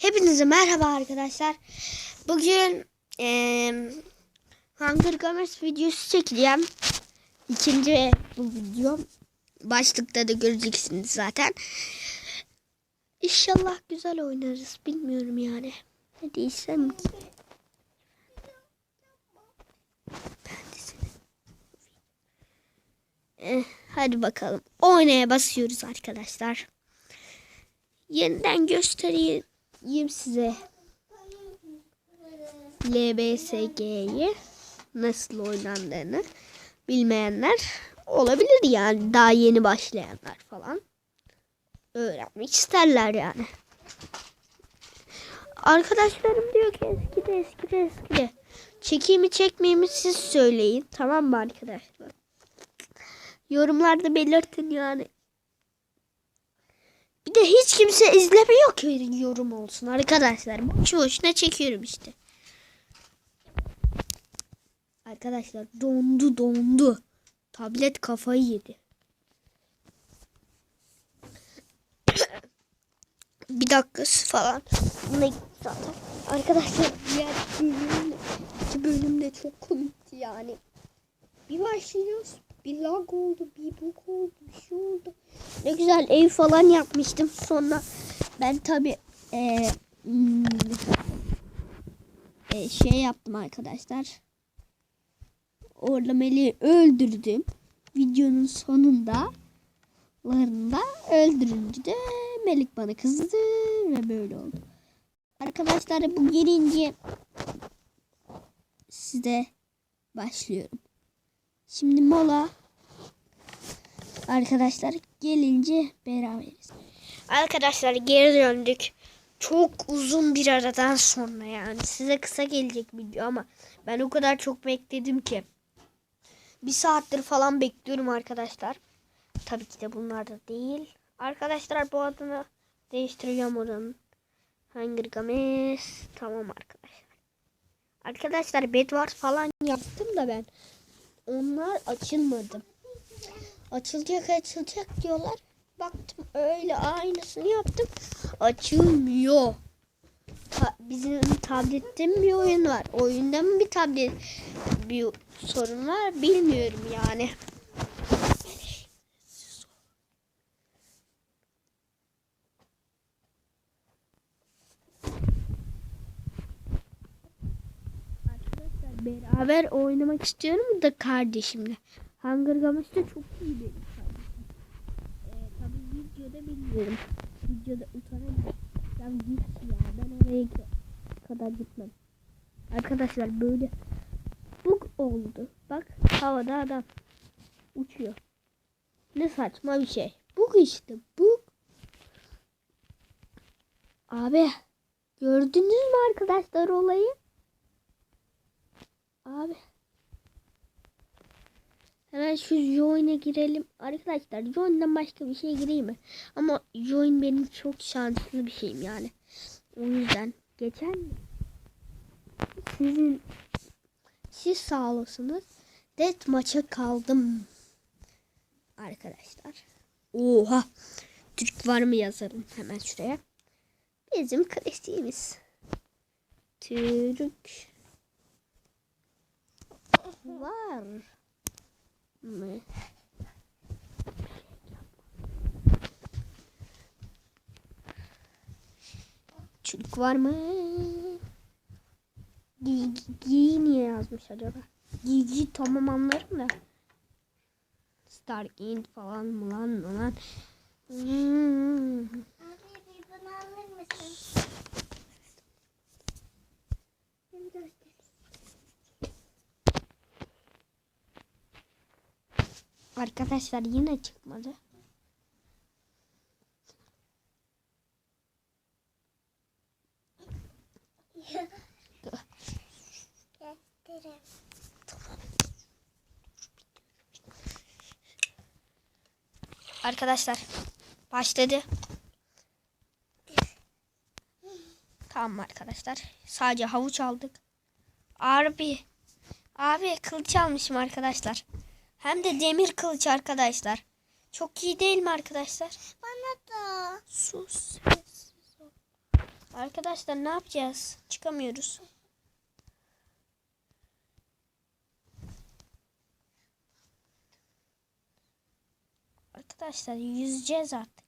Hepinize merhaba arkadaşlar. Bugün eee Hunger Games videosu çekeceğim. İkinci bu video. Başlıkta da göreceksiniz zaten. İnşallah güzel oynarız. Bilmiyorum yani. Ne değilsem ki. Eh, hadi bakalım. Oynaya basıyoruz arkadaşlar. Yeniden göstereyim size LBSG'yi nasıl oynandığını bilmeyenler olabilir yani daha yeni başlayanlar falan öğrenmek isterler yani. Arkadaşlarım diyor ki eskide eskide eskide çekeyim mi çekmeyeyim mi siz söyleyin tamam mı arkadaşlar? Yorumlarda belirtin yani. De hiç kimse izlemiyor ki yorum olsun arkadaşlar. Boşu boşuna çekiyorum işte. Arkadaşlar dondu dondu. Tablet kafayı yedi. bir dakikası falan. Gitti zaten. Arkadaşlar diğer bölüm, iki bölümde çok komikti yani. Bir başlıyoruz. Bir lag oldu, bir bug oldu, bir şey oldu. Ne güzel ev falan yapmıştım. Sonra ben tabi e, hmm, e, şey yaptım arkadaşlar. Orada Melih'i öldürdüm. Videonun sonunda larında öldürünce de Melik bana kızdı ve böyle oldu. Arkadaşlar bu gelince size başlıyorum. Şimdi mola. Arkadaşlar gelince beraberiz. Arkadaşlar geri döndük. Çok uzun bir aradan sonra yani. Size kısa gelecek video ama ben o kadar çok bekledim ki. Bir saattir falan bekliyorum arkadaşlar. Tabii ki de bunlar da değil. Arkadaşlar bu adını değiştireceğim oranın. Hunger Games. Tamam arkadaşlar. Arkadaşlar Bedwars falan yaptım da ben. Onlar açılmadı. Açılacak açılacak diyorlar. Baktım öyle aynısını yaptım. Açılmıyor. Ta- bizim tablette mi bir oyun var? Oyunda mı bir tablet bir sorun var? Bilmiyorum yani. Beraber oynamak istiyorum da kardeşimle. Hunger Games'te çok iyi benim kardeşim. Ee, tabii videoda bilmiyorum. Videoda utanabilirim. Ben git ya ben oraya kadar gitmem. Arkadaşlar böyle bug oldu. Bak havada adam uçuyor. Ne saçma bir şey. Bug işte bug. Abi gördünüz mü arkadaşlar olayı? Abi. Hemen şu join'e girelim. Arkadaşlar join'den başka bir şey gireyim mi? Ama join benim çok şanslı bir şeyim yani. O yüzden geçen sizin siz sağ olasınız. Death maça kaldım. Arkadaşlar. Oha. Türk var mı yazarım hemen şuraya. Bizim klasiğimiz. Türk var mı? Türk var mı? Giy niye yazmış acaba? Giy tamam anlarım da. Stargate falan mı lan mı lan? Hmm. Abi bir bunu alır mısın? Hem göster. Arkadaşlar yine çıkmadı. Arkadaşlar başladı. Tamam arkadaşlar. Sadece havuç aldık. Abi. Abi kılıç almışım arkadaşlar. Hem de demir kılıç arkadaşlar. Çok iyi değil mi arkadaşlar? Bana da. Sus. Arkadaşlar ne yapacağız? Çıkamıyoruz. Arkadaşlar yüzeceğiz artık.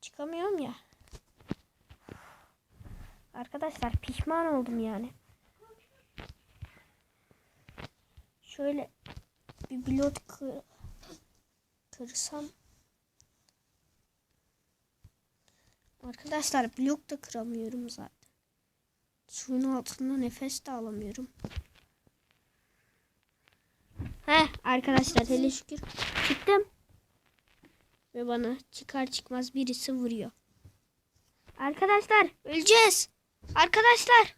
Çıkamıyorum ya. Arkadaşlar pişman oldum yani. Şöyle bir blok kır, kırsam. Arkadaşlar blok da kıramıyorum zaten. Suyun altında nefes de alamıyorum. He arkadaşlar hele şükür çıktım. Ve bana çıkar çıkmaz birisi vuruyor. Arkadaşlar öleceğiz. Arkadaşlar.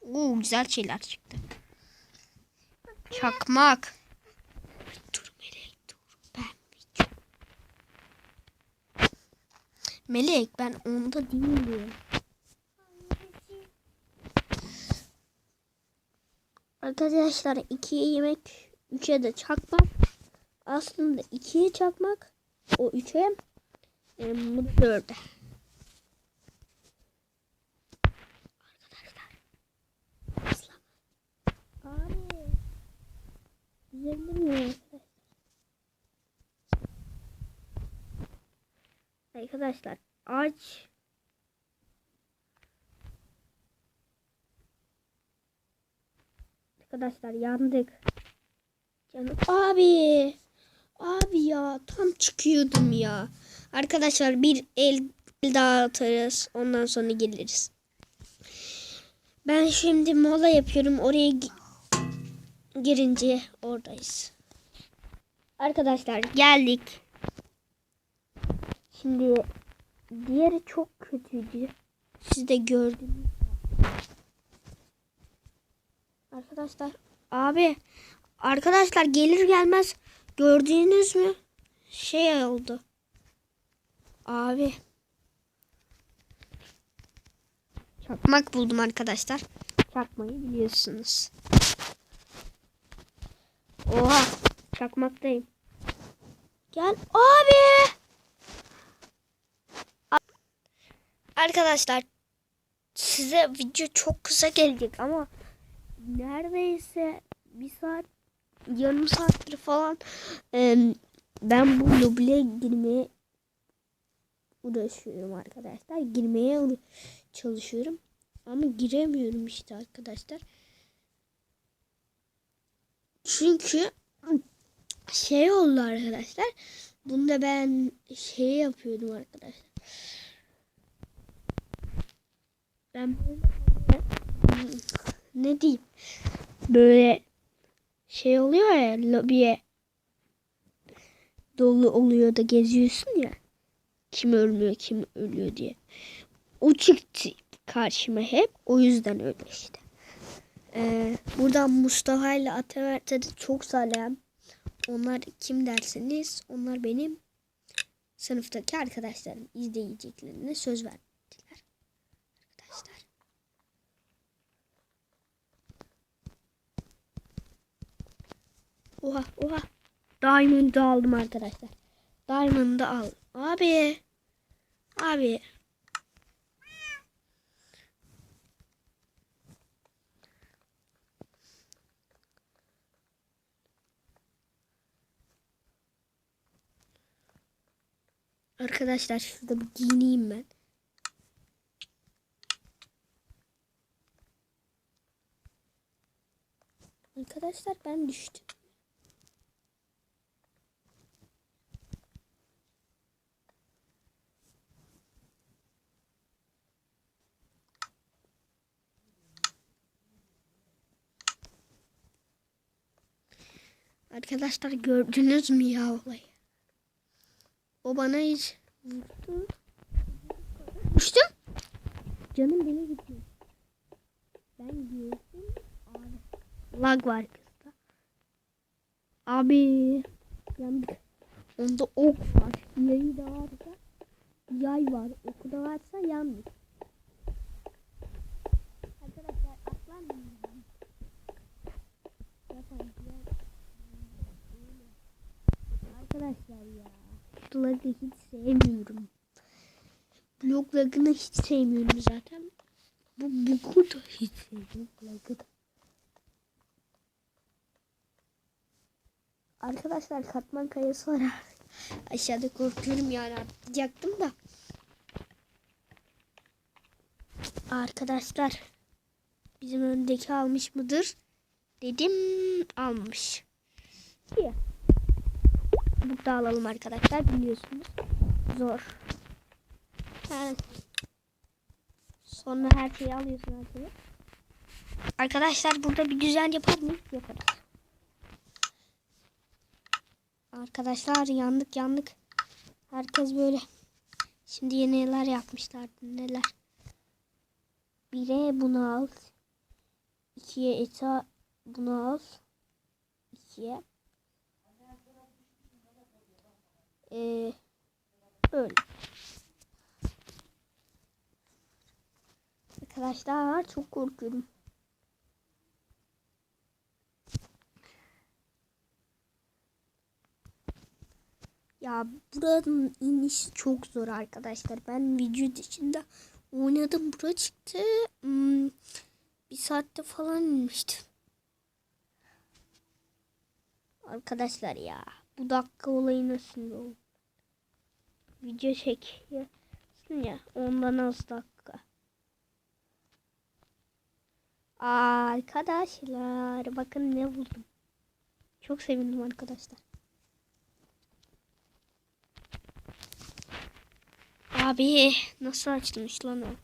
Oo güzel şeyler çıktı. Çakmak. Dur Melek dur. Ben Melek ben onda değilim. Arkadaşlar ikiye yemek, üçe de çakmak. Aslında ikiye çakmak, o üçe, e, bu da dörde. Arkadaşlar. Abi. Ya arkadaşlar. Arkadaşlar aç. Arkadaşlar yandık. Canım. Abi. Abi ya tam çıkıyordum ya. Arkadaşlar bir el daha atarız. Ondan sonra geliriz. Ben şimdi mola yapıyorum. Oraya gi- girince oradayız. Arkadaşlar geldik. Şimdi diğeri çok kötüydü. Siz de gördünüz. Arkadaşlar abi arkadaşlar gelir gelmez gördüğünüz mü şey oldu. Abi çakmak buldum arkadaşlar. Çakmayı biliyorsunuz. Oha çakmaktayım. Gel abi. Arkadaşlar size video çok kısa gelecek ama neredeyse bir saat yarım saattir falan ben bu lobiye girmeye uğraşıyorum arkadaşlar. Girmeye çalışıyorum. Ama giremiyorum işte arkadaşlar. Çünkü şey oldu arkadaşlar. Bunda ben şey yapıyordum arkadaşlar. Ben böyle ne diyeyim böyle şey oluyor ya lobiye dolu oluyor da geziyorsun ya kim ölmüyor kim ölüyor diye. O çıktı karşıma hep o yüzden öyle işte. Ee, buradan Mustafa ile Atamert'e de çok selam. Onlar kim derseniz onlar benim sınıftaki arkadaşlarım izleyeceklerine söz verdiler. Arkadaşlar. Oha oha. Diamond'ı aldım arkadaşlar. Diamond'ı al. Abi. Abi. Arkadaşlar şurada bir giyineyim ben. Arkadaşlar ben düştüm. Arkadaşlar gördünüz mü ya olayı? O bana hiç vurdu. Düştüm. Canım beni gidiyor. Ben gördüm. Abi. Lag var kızda. Abi. Yandık. Onda ok var. Yayı da var da. yay var. Okulda varsa yanlış. Arkadaşlar atlar mı? Zaten diğer- Arkadaşlar ya. Blog'ı hiç sevmiyorum. Bloglarını hiç sevmiyorum zaten. Bu Bug'u da hiç sevmiyorum. Blog'ı da. Arkadaşlar katman kayası var. Aşağıda korkuyorum yani atlayacaktım da. Arkadaşlar bizim öndeki almış mıdır? Dedim almış. İyi. Burada alalım arkadaşlar biliyorsunuz. Zor. Yani sonra her şeyi alıyorsun şeyi. Arkadaşlar burada bir düzen yapar mıyız? Yaparız. Arkadaşlar yandık yandık. Herkes böyle. Şimdi yeni neler yapmışlar neler. Bire bunu al. İkiye eta bunu al. İkiye. Ee, böyle. Arkadaşlar çok korkuyorum. Ya buranın inişi çok zor arkadaşlar. Ben video dışında oynadım. Bura çıktı. Hmm, bir saatte falan inmiştim. Arkadaşlar ya. Bu dakika olayı nasıl oldu? Video çekiyorsun ya. Ondan az dakika. Arkadaşlar bakın ne buldum. Çok sevindim arkadaşlar. Abi nasıl açılmış lan o?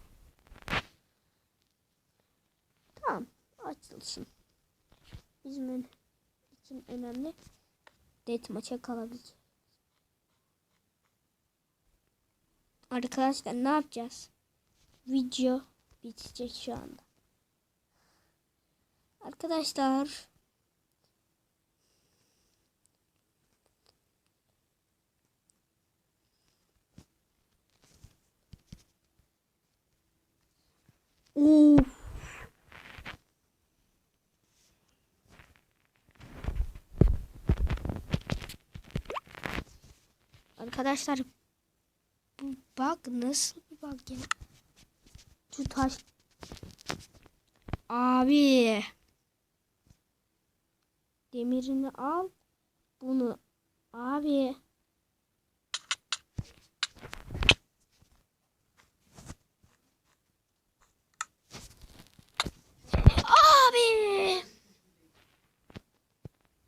Tamam açılsın. Bizim için önemli. Det maça kalabilecek. Arkadaşlar ne yapacağız? Video bitecek şu anda. Arkadaşlar Uf. Arkadaşlar nasıl bir bak ya. Şu taş Abi. Demirini al bunu Abi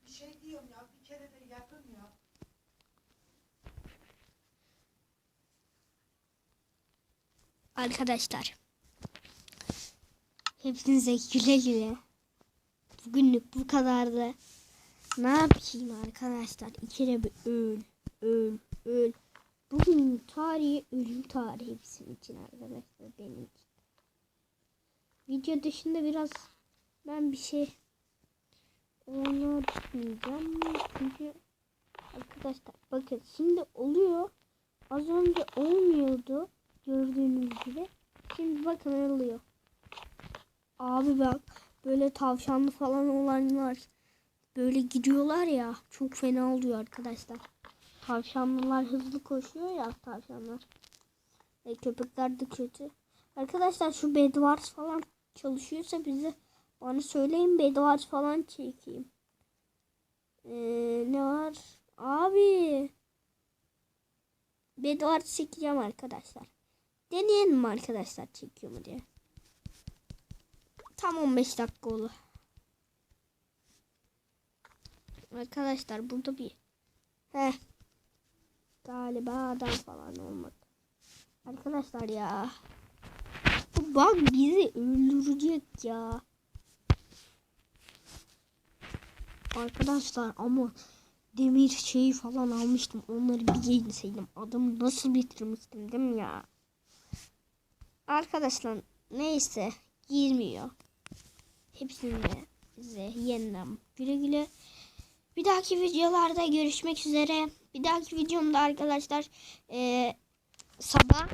Bir şey diyorum ya bir kere de yapın ya. Arkadaşlar. Hepinize güle güle. Bugünlük bu kadardı. Ne yapayım arkadaşlar? İkide bir öl, öl, öl. Bugün tarihi ölüm tarihi bizim için arkadaşlar benim için. Video dışında biraz ben bir şey anlatmayacağım. Çünkü arkadaşlar bakın şimdi oluyor. Az önce olmuyordu. Gördüğünüz gibi. Şimdi bakın oluyor. Abi bak böyle tavşanlı falan olanlar böyle gidiyorlar ya çok fena oluyor arkadaşlar. Tavşanlılar hızlı koşuyor ya tavşanlar. E, köpekler de kötü. Arkadaşlar şu Bedwars falan çalışıyorsa bize bana söyleyin Bedwars falan çekeyim. Ee, ne var? Abi. Bedwars çekeceğim arkadaşlar. Deneyelim mi arkadaşlar çekiyor mu diye. Tam 15 dakika oldu. Arkadaşlar burada bir Heh. Galiba adam falan olmadı. Arkadaşlar ya. Bu bug bizi öldürecek ya. Arkadaşlar ama demir şeyi falan almıştım. Onları bir giyinseydim. Adamı nasıl bitirmiştim değil mi ya? Arkadaşlar neyse girmiyor. Hepsini size yeniden güle güle. Bir dahaki videolarda görüşmek üzere. Bir dahaki videomda arkadaşlar eee sabah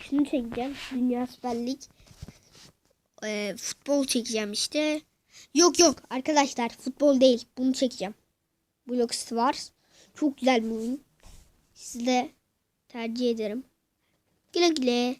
şunu çekeceğim. Dünya Süper. Ee, futbol çekeceğim işte. Yok yok arkadaşlar futbol değil. Bunu çekeceğim. Block Stars. Çok güzel bir oyun. Size tercih ederim. Güle güle.